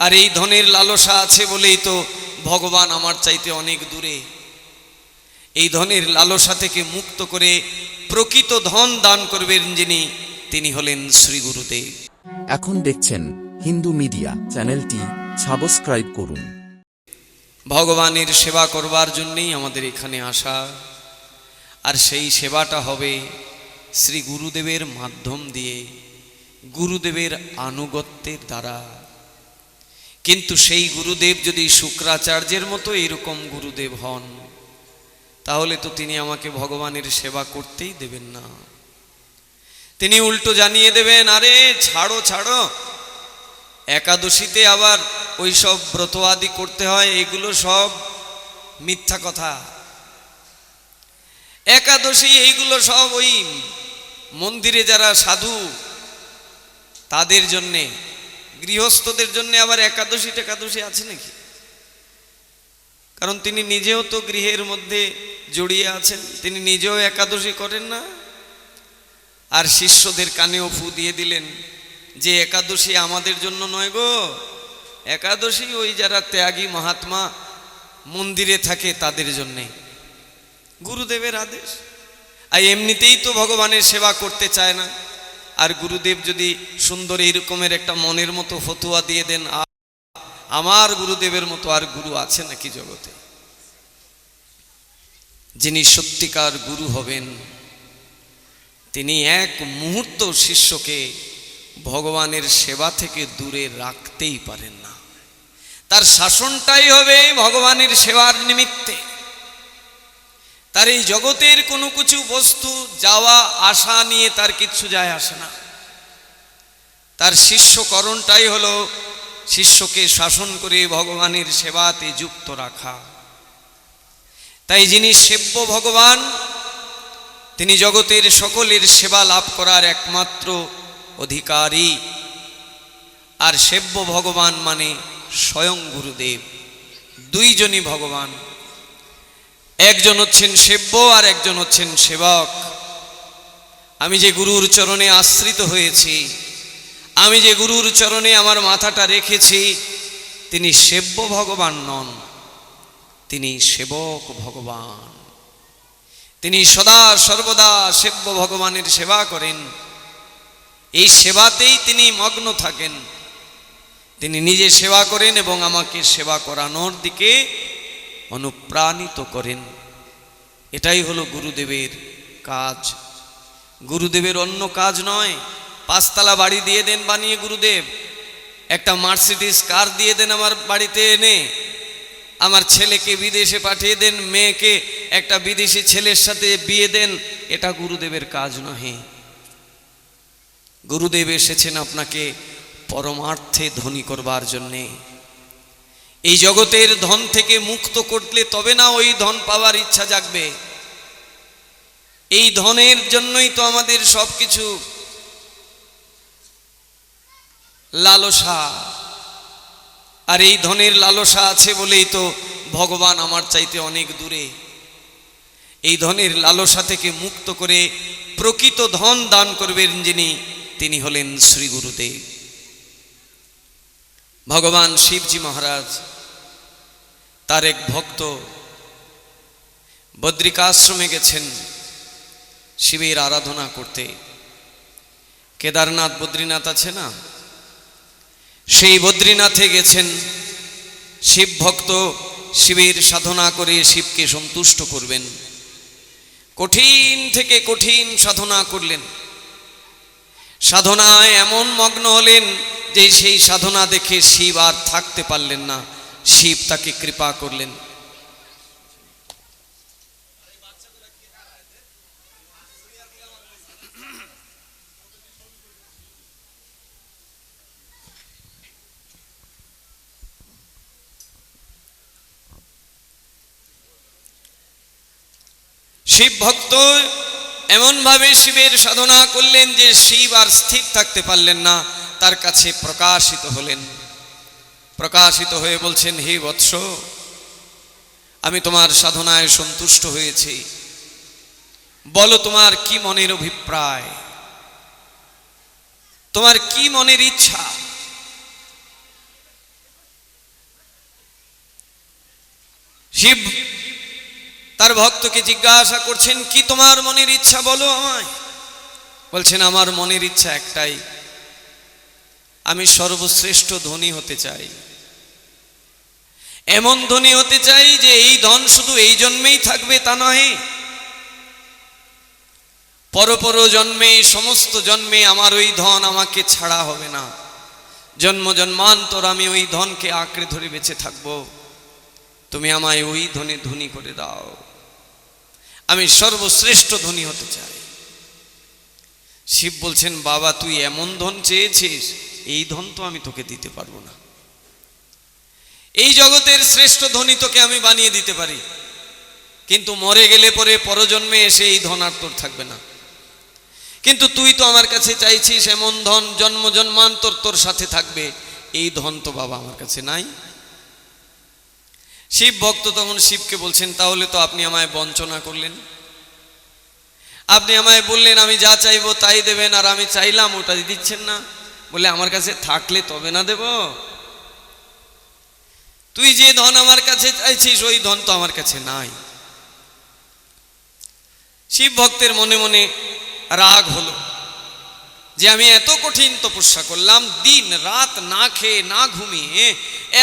আর এই ধনের লালসা আছে বলেই তো ভগবান আমার চাইতে অনেক দূরে। এই ধনের লালসা থেকে মুক্ত করে প্রকৃত ধন দান করবেন যিনি তিনি হলেন শ্রী গুরুদেব। এখন দেখছেন হিন্দু মিডিয়া চ্যানেলটি সাবস্ক্রাইব করুন। ভগবানের সেবা করবার জন্যেই আমাদের এখানে আসা। আর সেই সেবাটা হবে শ্রী গুরুদেবের মাধ্যম দিয়ে গুরুদেবের আনুগত্যের দ্বারা। কিন্তু সেই গুরুদেব যদি শুক্রাচার্যের মতো এরকম গুরুদেব হন, তাহলে তো তিনি আমাকে ভগবানের সেবা করতেই দেবেন না। তিনি উল্টো জানিয়ে দেবেন, আরে, ছাড়ো ছাড়ো। একাদশীতে আবার ওই সব ব্রত আদি করতে হয়, এগুলো সব মিথ্যা কথা। একাদশী, এইগুলো সব ওই মন্দিরে যারা সাধু, তাদের জন্যে গৃহস্থদের জন্য আবার একাদশী টেকাদশী আছে নাকি? কারণ তিনি নিজেও তো গৃহের মধ্যে জড়িয়ে আছেন, তিনি নিজেও একাদশী করেন না। আর শিষ্যদের কানেও ফু দিয়ে দিলেন যে একাদশী আমাদের জন্য নয় গো। একাদশী ওই যারা ত্যাগী মহাত্মা মন্দিরে থাকে তাদের জন্যে। গুরুদেবের আদেশ। আর এমনিতেই তো ভগবানের সেবা করতে চায় না। আর গুরুদেব যদি সুন্দর এইরকমের একটা মনের মতো ফতুয়া দিয়ে দেন আমার গুরুদেবের মতো আর গুরু আছে নাকি জগতে? যিনি সত্যিকার গুরু হবেন, তিনি এক মুহূর্ত শিষ্যকে ভগবানের সেবা থেকে দূরে রাখতেই পারেন না। তার শাসনটাই হবে ভগবানের সেবার নিমিত্তে। তার এই জগতের কোনো কিছু বস্তু, যাওয়া, আসা নিয়ে তার কিচ্ছু যায় আসে না। তার শিষ্যকরণটাই হলো শিষ্যকে শাসন করে ভগবানের সেবাতে যুক্ত রাখা। তাই যিনি সেব্য ভগবান, তিনি জগতের সকলের সেবা লাভ করার একমাত্র অধিকারী। আর সেব্য ভগবান মানে স্বয়ং গুরুদেব, দুইজনই ভগবান। একজন হচ্ছেন সেব্য আর একজন হচ্ছেন সেবক। আমি যে গুরুর চরণে আশ্রিত হয়েছি, আমি যে গুরুর চরণে আমার মাথাটা রেখেছি, তিনি সেব্য ভগবান নন, তিনি সেবক ভগবান। তিনি সদা সর্বদা সেব্য ভগবানের সেবা করেন। এই সেবাতেই তিনি মগ্ন থাকেন। তিনি নিজে সেবা করেন এবং আমাকে সেবা করানোর দিকে অনুপ্রাণিত করেন। এটাই হলো গুরুদেবের কাজ। গুরুদেবের অন্য কাজ নয়, পাঁচতলা বাড়ি দিয়ে দেন বানিয়ে গুরুদেব। একটা মার্সিডিস কার দিয়ে দেন আমার বাড়িতে এনে। আমার ছেলেকে বিদেশে পাঠিয়ে দেন, মেয়েকে একটা বিদেশি ছেলের সাথে বিয়ে দেন। এটা গুরুদেবের কাজ নহে। গুরুদেব এসেছেন আপনাকে পরমার্থে ধনী করবার জন্যে। এই জগতের ধন থেকে মুক্ত করলে তবে না ওই ধন পাওয়ার ইচ্ছা জাগবে। এই ধনের জন্যই তো আমাদের সব কিছু লালসা। আর এই ধনের লালসা আছে বলেই তো ভগবান আমার চাইতে অনেক দূরে। এই ধনের লালসা থেকে মুক্ত করে প্রকৃত ধন দান করবেন যিনি, তিনি হলেন শ্রী গুরুদেব। ভগবান শিবজি মহারাজ, তার এক ভক্ত বদ্রিকাশ্রমে গেছেন শিবের আরাধনা করতে। কেদারনাথ বদ্রীনাথ আছে না? সেই বদ্রীনাথে গেছেন শিব ভক্ত, শিবের সাধনা করে শিবকে সন্তুষ্ট করবেন। কঠিন থেকে কঠিন সাধনা করলেন। সাধনায় এমন মগ্ন হলেন যে সেই সাধনা দেখে শিব আর থাকতে পারলেন না, শিব তাকে কৃপা করলেন। শিব ভক্ত এমনভাবে শিবের সাধনা করলেন যে শিব আর স্থির থাকতে পারলেন না। তার কাছে প্রকাশিত হলেন। প্রকাশিত হয়ে বলছেন, হে বৎস, আমি তোমার সাধনায় সন্তুষ্ট হয়েছি। বলো তোমার কি মনের অভিপ্রায়? তোমার কি মনের ইচ্ছা? শিব তার ভক্তকে জিজ্ঞাসা করছেন, কি তোমার মনের ইচ্ছা বলো আমায়? বলছেন, আমার মনের ইচ্ছা একটাই আমি সর্বশ্রেষ্ঠ ধনী হতে চাই। এমন ধনী হতে চাই যে এই ধন শুধু এই জন্মেই থাকবে তা নয় পরপর জন্মে, সমস্ত জন্মে আমার ওই ধন আমাকে ছাড়া হবে না। জন্ম জন্মান্তর আমি ওই ধনকে আঁকড়ে ধরে বেঁচে থাকব। তুমি আমায় ওই ধনে ধনী করে দাও। আমি সর্বশ্রেষ্ঠ ধনী হতে চাই। শিব বলছেন, বাবা, তুই এমন ধন চেয়েছিস এই ধন তো আমি তোকে দিতে পারব না। এই জগতের শ্রেষ্ঠ ধনী তোকে আমি বানিয়ে দিতে পারি। কিন্তু মরে গেলে পরে পরজন্মে এসে এই ধন আর তোর থাকবে না। কিন্তু তুই তো আমার কাছে চাইছিস এমন ধন জন্ম জন্মান্তর তোর সাথে থাকবে। এই ধন তো বাবা আমার কাছে নাই। শিব ভক্ত তখন শিবকে বলছেন, তাহলে তো আপনি আমায় বঞ্চনা করলেন। আপনি আমায় বললেন, আমি যা চাইব তাই দেবেন, আর আমি চাইলাম, ওটা দিচ্ছেন না। বলে, আমার কাছে থাকলে তবে না দেব। তুই যে ধন আমার কাছে চাইছিস, ওই ধন তো আমার কাছে নাই। শিব ভক্তের মনে মনে রাগ হলো যে, আমি এত কঠিন তপস্যা করলাম, দিন রাত না খেয়ে, না ঘুমিয়ে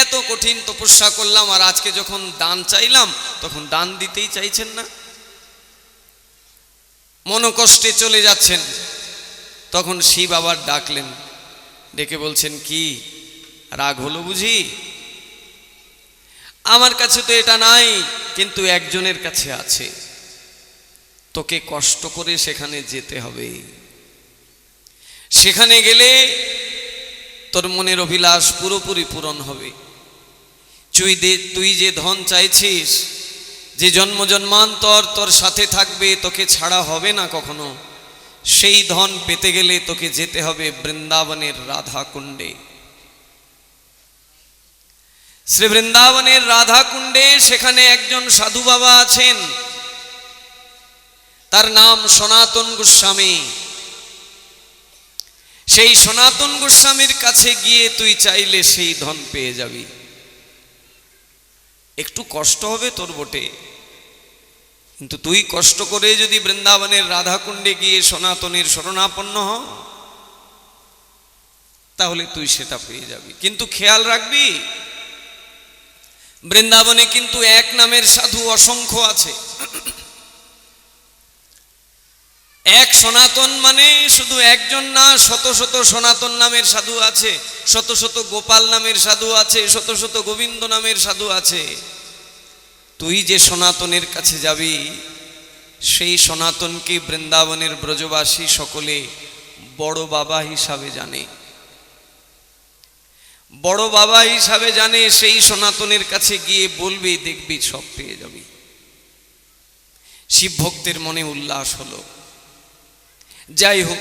এত কঠিন তপস্যা করলাম আর আজকে যখন দান চাইলাম, তখন দান দিতেই চাইছেন না? মনোকষ্টে চলে যাচ্ছেন। তখন শিব আবার ডাকলেন ডেকে বলছেন, কি? রাগ হলো বুঝি? আমার কাছে তো এটা নাই, কিন্তু একজনের কাছে আছে। তোকে কষ্ট করে সেখানে যেতে হবে। সেখানে গেলে তোর মনের অভিলাষ পুরোপুরি পূরণ হবে। তুই দে তুই যে ধন চাইছিস, যে জন্ম জন্মান্তর তোর সাথে থাকবে, তোকে ছাড়া হবে না কখনো। সেই ধন পেতে গেলে তোকে যেতে হবে বৃন্দাবনের রাধা কুণ্ডে শ্রী বৃন্দাবনের রাধা কুণ্ডে সেখানে একজন সাধু বাবা আছেন। তার নাম সনাতন গোস্বামী। সেই সনাতন গোস্বামীর কাছে গিয়ে তুই চাইলে সেই ধন পেয়ে যাবি। একটু কষ্ট হবে তোর বটে। কিন্তু তুই কষ্ট করে যদি বৃন্দাবনের রাধাকুণ্ডে গিয়ে সনাতনের শরণাপন্ন হ তাহলে তুই সেটা পেয়ে যাবি। কিন্তু খেয়াল রাখবি, বৃন্দাবনে কিন্তু এক নামের সাধু অসংখ্য আছে। এক সনাতন মানে শুধু একজন না, শত শত সনাতন নামের সাধু আছে, শত শত গোপাল নামের সাধু আছে, শত শত গোবিন্দ নামের সাধু আছে। তুই যে সনাতনের কাছে যাবি, সেই সনাতনকে বৃন্দাবনের ব্রজবাসী সকলে বড় বাবা হিসাবে জানে। বড় বাবা হিসাবে জানে, সেই সনাতনের কাছে গিয়ে বলবি, দেখবি সব পেয়ে যাবি। শিব ভক্তের মনে উল্লাস হলো। যাই হোক,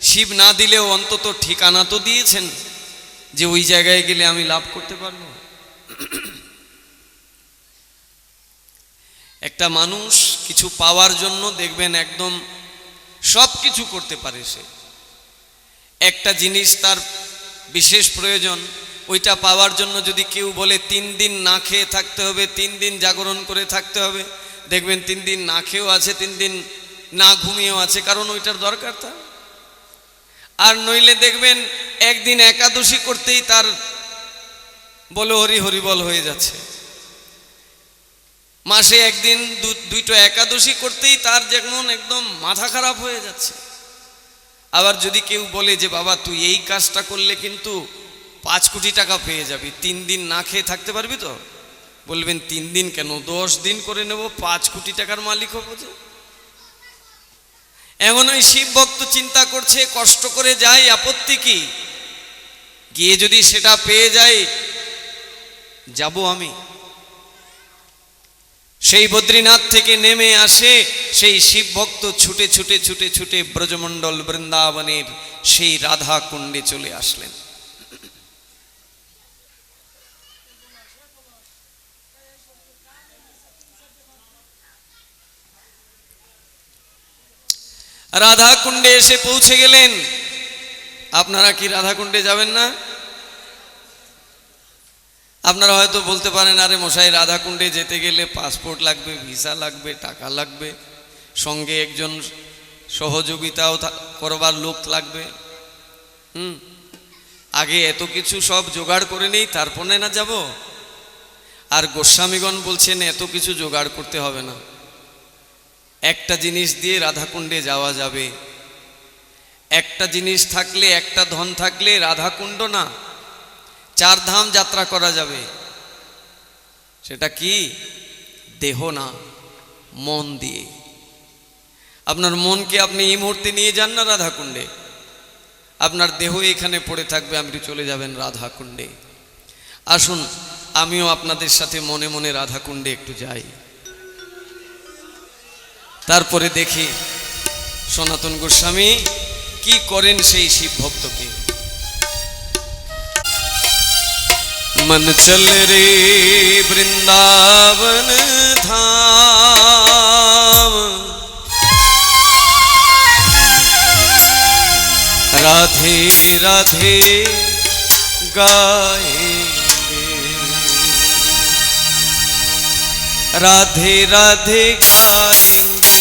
শিব না দিলেও অন্তত ঠিকানা তো দিয়েছেন যে ওই জায়গায় গেলে আমি লাভ করতে পারব। একটা মানুষ কিছু পাওয়ার জন্য দেখবেন একদম সব কিছু করতে পারে সে। একটা জিনিস তার বিশেষ প্রয়োজন, ওইটা পাওয়ার জন্য যদি কেউ বলে তিন দিন না খেয়ে থাকতে হবে, তিন দিন জাগরণ করে থাকতে হবে, দেখবেন তিন দিন না খেয়েও আছে, তিন দিন না ঘুমিয়েও আছে, কারণ ওইটার দরকার তার। আর নইলে দেখবেন একদিন একাদশী করতেই তার বলো হরি হরি বল হয়ে যাচ্ছে। মাসে একদিন দুইটো একাদশী করতেই তার যেমন একদম মাথা খারাপ হয়ে যাচ্ছে। আবার যদি কেউ বলে যে, বাবা, তুই এই কাজটা করলে কিন্তু পাঁচ কোটি টাকা পেয়ে যাবি, তিন দিন না খেয়ে থাকতে পারবি তো? বলবেন, তিন দিন কেন? দশ দিন করে নেব, পাঁচ কোটি টাকার মালিক হব যে। এমন ওই শিব ভক্ত চিন্তা করছে, কষ্ট করে যায়, আপত্তি কি? গিয়ে যদি সেটা পেয়ে যাই, যাব আমি। সেই বদ্রীনাথ থেকে নেমে আসে সেই শিব ভক্ত ছুটে ছুটে ছুটে ছুটে ব্রজমণ্ডল বৃন্দাবনের সেই রাধা কুণ্ডে চলে আসলেন। রাধা কুণ্ডে এসে পৌঁছে গেলেন। আপনারা কি রাধা কুণ্ডে যাবেন না? আপনারা হয়তো বলতে পারেন, আরে মশাই, রাধাকুণ্ডে যেতে গেলে পাসপোর্ট লাগবে, ভিসা লাগবে, টাকা লাগবে, সঙ্গে একজন সহযোগিতাও করবার লোক লাগবে। হুম? আগে এত কিছু সব জোগাড় করে নেই, তারপরে না যাব? আর গোস্বামীগণ বলছেন, এত কিছু জোগাড় করতে হবে না। একটা জিনিস দিয়ে রাধাকুণ্ডে যাওয়া যাবে। একটা জিনিস থাকলে, একটা ধন থাকলে রাধাকুণ্ড না। চার ধাম যাত্রা করা যাবে। সেটা কি? দেহ না, মন দিয়ে। আপনার মনকে আপনি এই মুহূর্তে নিয়ে যান না রাধাকুণ্ডে? আপনার দেহ এখানে পড়ে থাকবে, আপনি চলে যাবেন রাধাকুণ্ডে। আসুন, আমিও আপনাদের সাথে মনে মনে রাধাকুণ্ডে একটু যাই। তারপরে দেখি সনাতন গোস্বামী কি করেন সেই শিব ভক্তকে। मन चल रे वृंदावन धाम। राधे राधे गाएँगे। राधे राधे गाएँगे।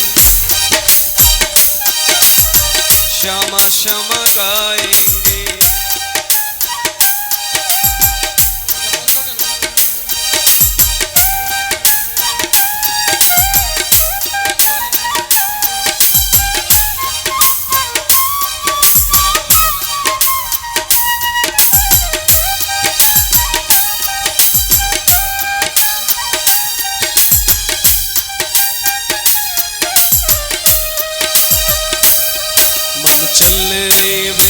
श्यामा श्यामा गाएँगे। live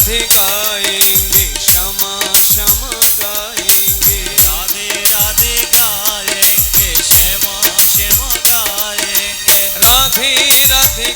राधे गाएंगे क्षमा क्षमा गाएंगे राधे राधे गाएंगे क्षमा क्षमा गाएंगे राधे राधे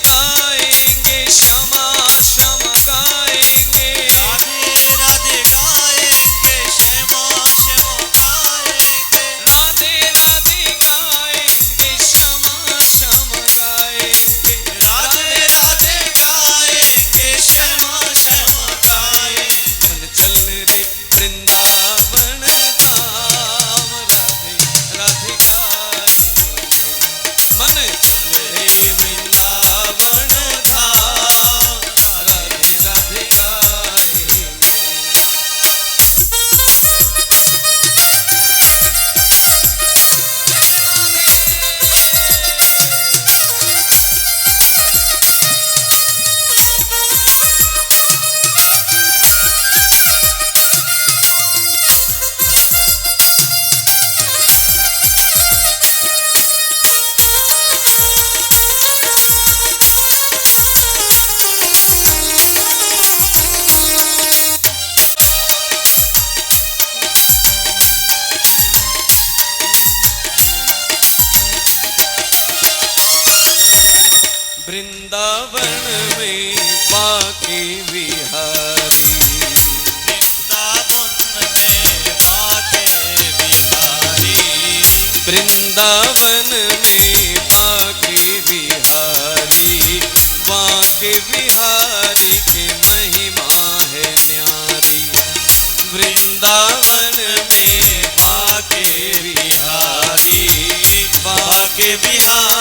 वृंदावन में बाके बिहारी बाके बिहारी की महिमा है न्यारी। वृंदावन में बाके बिहारी बाके बिहारी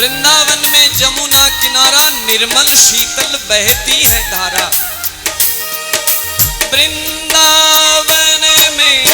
वृंदावन में जमुना किनारा निर्मल शीतल बहती है धारा। वृंदावन में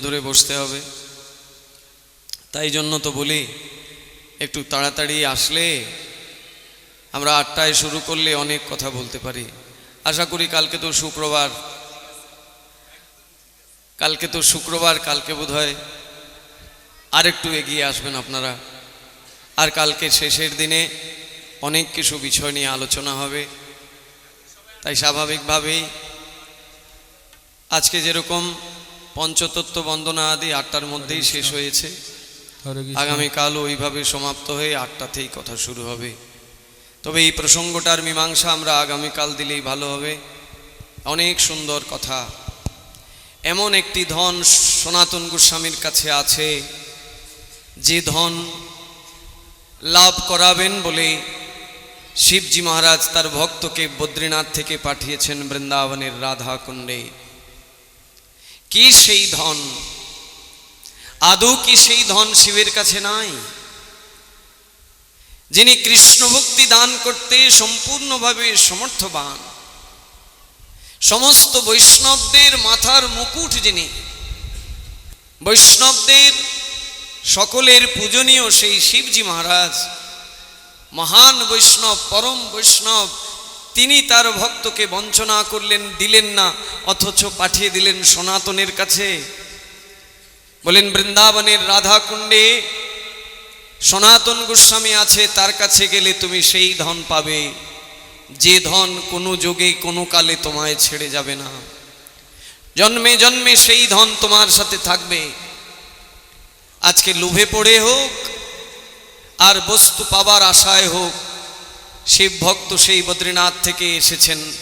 ধরে বসতে হবে। তাই জন্য তো বলি, একটু তাড়াতাড়ি আসলে আমরা আটটায় শুরু করলে অনেক কথা বলতে পারি। আশা করি কালকে তো শুক্রবার। কালকে তো শুক্রবার, কালকে বোধ হয় আর একটু এগিয়ে আসবেন আপনারা। আর কালকে শেষের দিনে অনেক কিছু বিষয় নিয়ে আলোচনা হবে। তাই স্বাভাবিকভাবেই আজকে যেরকম পঞ্চতত্ত্ব বন্দনা আদি আটটার মধ্যেই শেষ হয়েছে। আগামীকাল ওইভাবে সমাপ্ত হয়ে আটটাতেই কথা শুরু হবে। তবে এই প্রসঙ্গটার মীমাংসা আমরা আগামীকাল দিলেই ভালো হবে। অনেক সুন্দর কথা। এমন একটি ধন সনাতন গোস্বামীর কাছে আছে যে ধন লাভ করাবেন বলে শিবজি মহারাজ তার ভক্তকে বদ্রীনাথ থেকে পাঠিয়েছেন বৃন্দাবনের রাধা কুণ্ডে কি সেই ধন? আদৌ কি সেই ধন শিবের কাছে নাই? যিনি কৃষ্ণ ভক্তি দান করতে সম্পূর্ণভাবে সমর্থবান, সমস্ত বৈষ্ণবদের মাথার মুকুট যিনি, বৈষ্ণবদের সকলের পূজনীয় সেই শিবজি মহারাজ, মহান বৈষ্ণব, পরম বৈষ্ণব তিনি তার ভক্তকে বঞ্চনা করলেন, দিলেন না, অথচ পাঠিয়ে দিলেন সনাতনের কাছে। বলেন, বৃন্দাবনের রাধাকুণ্ডে সনাতন গোস্বামী আছে, তার কাছে গেলে তুমি সেই ধন পাবে। যে ধন কোনো যোগে, কোনো কালে তোমায় ছেড়ে যাবে না। জন্মে জন্মে সেই ধন তোমার সাথে থাকবে। আজকে লোভে পড়ে হোক, আর বস্তু পাবার আশায় হোক শিব ভক্ত সেই বদ্রীনাথ থেকে এসেছেন,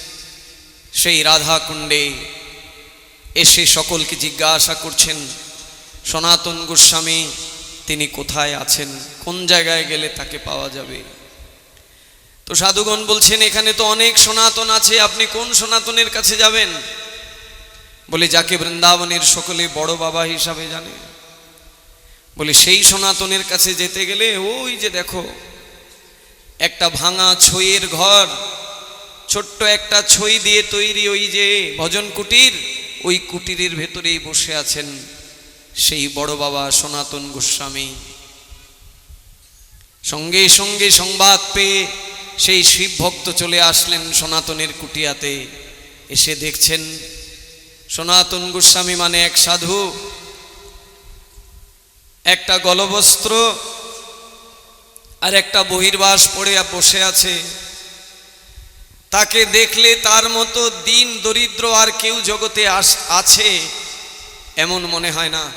সেই রাধাকুণ্ডে এসে সকলকে জিজ্ঞাসা করছেন, সনাতন গোস্বামী, তিনি কোথায় আছেন? কোন জায়গায় গেলে তাকে পাওয়া যাবে? তো সাধুগণ বলছেন, এখানে তো অনেক সনাতন আছে, আপনি কোন সনাতনের কাছে যাবেন? বলে, যাকে বৃন্দাবনের সকলে বড় বাবা হিসাবে জানে। বলে, সেই সনাতনের কাছে যেতে গেলে, ওই যে দেখো একটা ভাঙা ছইয়ের ঘর, ছোট্ট একটা ছই দিয়ে তৈরি ওই যে ভজন কুটির, ওই কুটিরের ভেতরেই বসে আছেন সেই বড় বাবা সনাতন গোস্বামী। সঙ্গে সঙ্গে সংবাদ পেয়ে সেই শিব ভক্ত চলে আসলেন সনাতনের কুটিয়াতে। এসে দেখছেন সনাতন গোস্বামী মানে এক সাধু। একটা গলবস্ত্র আর একটা বহির্বাস পড়ে বসে আছে। তাকে দেখলে তার মতো দিন দরিদ্র আর কেউ জগতে আস- আছে, এমন মনে হয় না।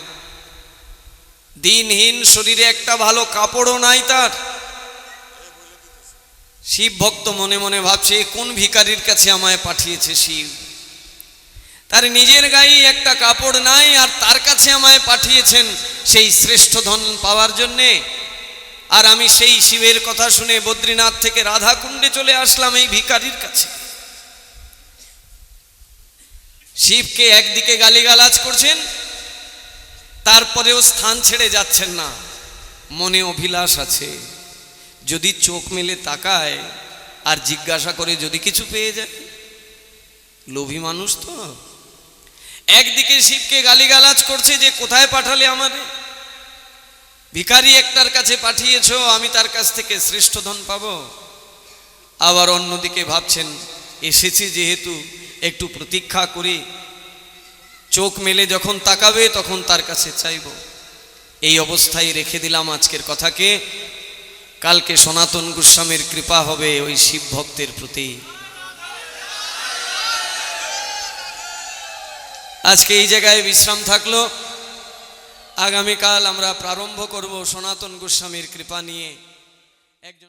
দিনহীন শরীরে একটা ভালো কাপড়ও নাই তার। শিব ভক্ত মনে মনে ভাবছে, কোন ভিকারির কাছে আমায় পাঠিয়েছে শিব? তার নিজের গায়ে একটা কাপড় নাই আর তার কাছে আমায় পাঠিয়েছেন সেই শ্রেষ্ঠ ধন পাওয়ার জন্যে। আর আমি সেই শিবের কথা শুনে বদ্রীনাথ থেকে রাধাকুণ্ডে চলে আসলাম এই ভিকারির কাছে। শিবকে একদিকে গালিগালাজ করছেন, তারপরেও স্থান ছেড়ে যাচ্ছেন না। মনে অভিলাষ আছে, যদি চোখ মেলে তাকায় আর জিজ্ঞাসা করে যদি কিছু পেয়ে যায়। লোভী মানুষ তো। একদিকে শিবকে গালিগালাজ করছে যে, কোথায় পাঠালে আমারে? ভিখারি একটার কাছে পাঠিয়েছ, আমি তার কাছ থেকে শ্রেষ্ঠ ধন পাবো। আবার অন্যদিকে ভাবছেন, এসেছি যেহেতু একটু প্রতীক্ষা করি, চোখ মেলে যখন তাকাবে তখন তার কাছে চাইব। এই অবস্থায় রেখে দিলাম আজকের কথাকে। কালকে সনাতন গোস্বামীর কৃপা হবে ওই শিব ভক্তের প্রতি। আজকে এই জায়গায় বিশ্রাম থাকল। আগামীকাল আমরা প্রারম্ভ করব সনাতন গোস্বামীর কৃপা নিয়ে। একজন